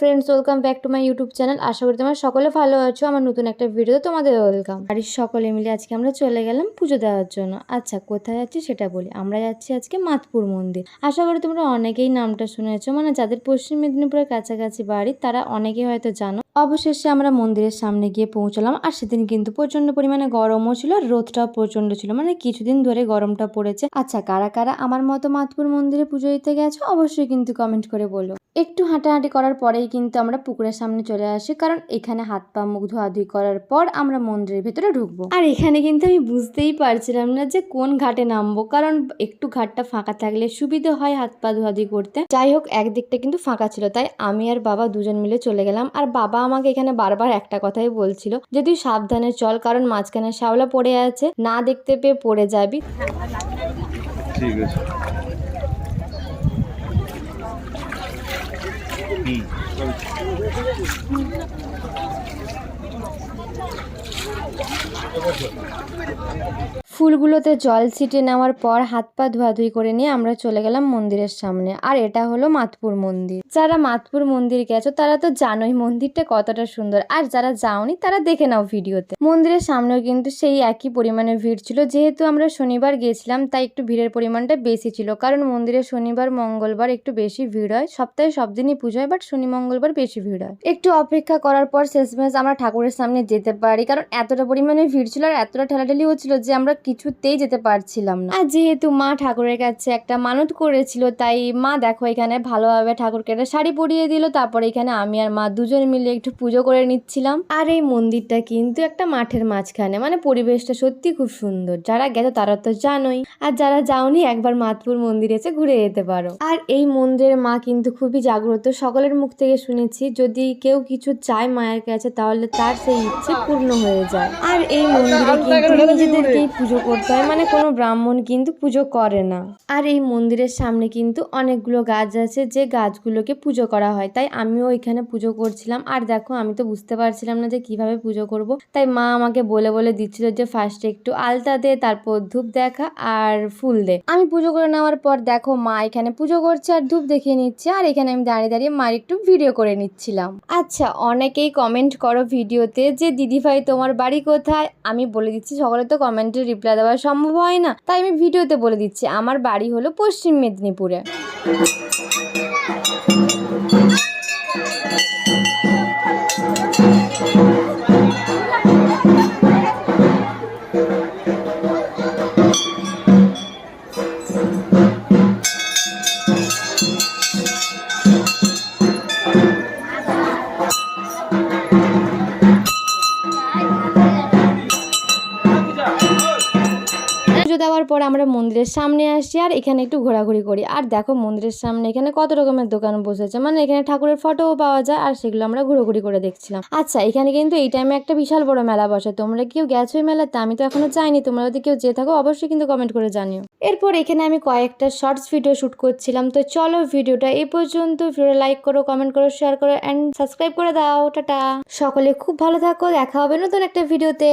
Guys welcome back to my YouTube channel আশা করি তোমার সকলে ভালো আছো। আমার নতুন একটা ভিডিও তোমাদের ওয়েলকাম বাড়ির সকলে মিলে আজকে আমরা চলে গেলাম পুজো দেওয়ার জন্য। আচ্ছা কোথায় যাচ্ছি সেটা বলি। আমরা যাচ্ছি আজকে মাতপুর মন্দির। আশা করি তোমরা অনেকেই নামটা শুনেছো। মানে যাদের পশ্চিম মেদিনীপুরের কাছাকাছি বাড়ি, তারা অনেকেই হয়তো জানো। অবশেষে আমরা মন্দিরের সামনে গিয়ে পৌঁছলাম আর সেদিন কিন্তু প্রচণ্ড পরিমাণে গরমও ছিল আর রোদটাও প্রচণ্ড ছিল। মানে কিছুদিন ধরে গরমটা পড়েছে। আচ্ছা কারা কারা আমার মতো মাতপুর মন্দিরে পুজো দিতে গেছো অবশ্যই কিন্তু কমেন্ট করে বলো। একটু হাঁটাহাঁটি করার পরেই কিন্তু আমরা পুকুরের সামনে চলে আসি, কারণ এখানে হাত পা মুখ ধোয়াধুয়ি করার পর আমরা মন্দিরের ভেতরে ঢুকবো। আর এখানে কিন্তু আমি বুঝতেই পারছিলাম না যে কোন ঘাটে নামবো, কারণ একটু ঘাটটা ফাঁকা থাকলে সুবিধে হয় হাত পা ধোয়াধুয়ি করতে। যাই হোক, একদিকটা কিন্তু ফাঁকা ছিল, তাই আমি আর বাবা দুজন মিলে চলে গেলাম। আর বাবা আমাকে এখানে বারবার একটা কথাই বলছিল যে, তুই সাবধানে চল, কারণ মাঝখানে শ্যাওলা পড়ে আছে, না দেখতে পেয়ে পড়ে যাবি। ফুলগুলোতে জল ছিটে নেওয়ার পর হাত পা ধোয়াধুয়ি করে নিয়ে আমরা চলে গেলাম মন্দিরের সামনে। আর এটা হলো মাতপুর মন্দির। যারা মাতপুর মন্দির গেছো, তারা তো জানোই মন্দিরটা কতটা সুন্দর। আর যারা যাওনি, তারা দেখে নাও ভিডিওতে। মন্দিরের সামনেও কিন্তু সেই একই পরিমাণে ভিড় ছিল। যেহেতু আমরা শনিবার গেছিলাম তাই একটু ভিড়ের পরিমাণটা বেশি ছিল। কারণ মন্দিরে শনিবার, মঙ্গলবার একটু বেশি ভিড় হয়। সপ্তাহে সব দিনই পুজো হয়, বাট শনি, মঙ্গলবার বেশি ভিড় হয়। একটু অপেক্ষা করার পর শেষমেশ আমরা ঠাকুরের সামনে যেতে পারি। কারণ এতটা পরিমাণে ভিড় ছিল আর এতটা ঠেলাঠেলি হচ্ছিল যে আমরা কিছুতেই যেতে পারছিলাম না। আর যেহেতু মা ঠাকুরের কাছে একটা মানত করেছিল, তাই মা দেখো এখানে ভালোভাবে ঠাকুরকে একটা শাড়ি পরিয়ে দিল, তারপরে এখানে আমি আর মা দুজন মিলে একটু পুজো করে নিচ্ছিলাম। আর এই মন্দিরটা কিন্তু একটা মাঠের মাঝখানে মানে পরিবেশটা সত্যি খুব সুন্দর। যারা গেছো তারা তো জানোই। আর যারা যাওনি, একবার মাতপুর মন্দির এসে ঘুরে যেতে পারো। আর এই মন্দিরের মা কিন্তু খুবই জাগ্রত, সকলের মুখ থেকে শুনেছি, যদি কেউ কিছু চায় মায়ের কাছে, তাহলে তার সেই ইচ্ছে পূর্ণ হয়ে যায়। আর এই মন্দিরে কিন্তু নিজেদেরকেই পুজো করতে হয় মানে কোনো ব্রাহ্মণ কিন্তু পুজো করে না। আর এই মন্দিরের সামনে কিন্তু অনেকগুলো গাছ আছে, যে গাছগুলোকে পুজো করা হয়। তাই আমিও এখানে পুজো করছিলাম। আর দেখো, আমি তো বুঝতে পারছিলাম না যে কীভাবে পুজো করব। তাই মা আমাকে বলে বলে দিচ্ছিল যে ফার্স্টে একটু আলতা দে, তারপর ধূপ দেখা আর ফুল দে। আমি পুজো করে নেওয়ার পর দেখো, মা এখানে পুজো করছে আর ধূপ দেখিয়ে নিচ্ছে। আর এখানে আমি দাঁড়িয়ে দাঁড়িয়ে মার একটু ভিডিও করে নিচ্ছিলাম। আচ্ছা অনেকেই কমেন্ট করো ভিডিওতে যে, দিদিভাই, তোমার বাড়ি কোথায়? আমি বলে দিচ্ছি, সকলে তো কমেন্টে রিপ্লাই দেওয়া সম্ভব হয় না। তাই আমি ভিডিওতে বলে দিচ্ছি আমার বাড়ি হলো পশ্চিম মেদিনীপুরে। পুজো দেওয়ার পর আমরা মন্দিরের সামনে আসি আর এখানে একটু ঘোরাঘুরি করি। আর দেখো মন্দিরের সামনে এখানে কত রকমের দোকান বসেছে। মানে এখানে ঠাকুরের ফটোও পাওয়া যায় আর সেগুলো আমরা ঘোরাঘুরি করে দেখছিলাম। আচ্ছা এখানে কিন্তু এই টাইমে একটা বিশাল বড় মেলা বসে। তোমরা কেউ গেছো মেলাতে? আমি তো এখনও যাইনি। তোমরা যদি কেউ যেয়ে থাকো, অবশ্যই কিন্তু কমেন্ট করে জানিও। এরপর এখানে আমি কয়েকটা শর্টস ভিডিও শুট করছিলাম। তো চলো ভিডিওটা এই পর্যন্ত। ভিডিও লাইক করো কমেন্ট করো শেয়ার করো অ্যান্ড সাবস্ক্রাইব করে দাও। টাটা। সকলে খুব ভালো থাকো। দেখা হবে নতুন একটা ভিডিওতে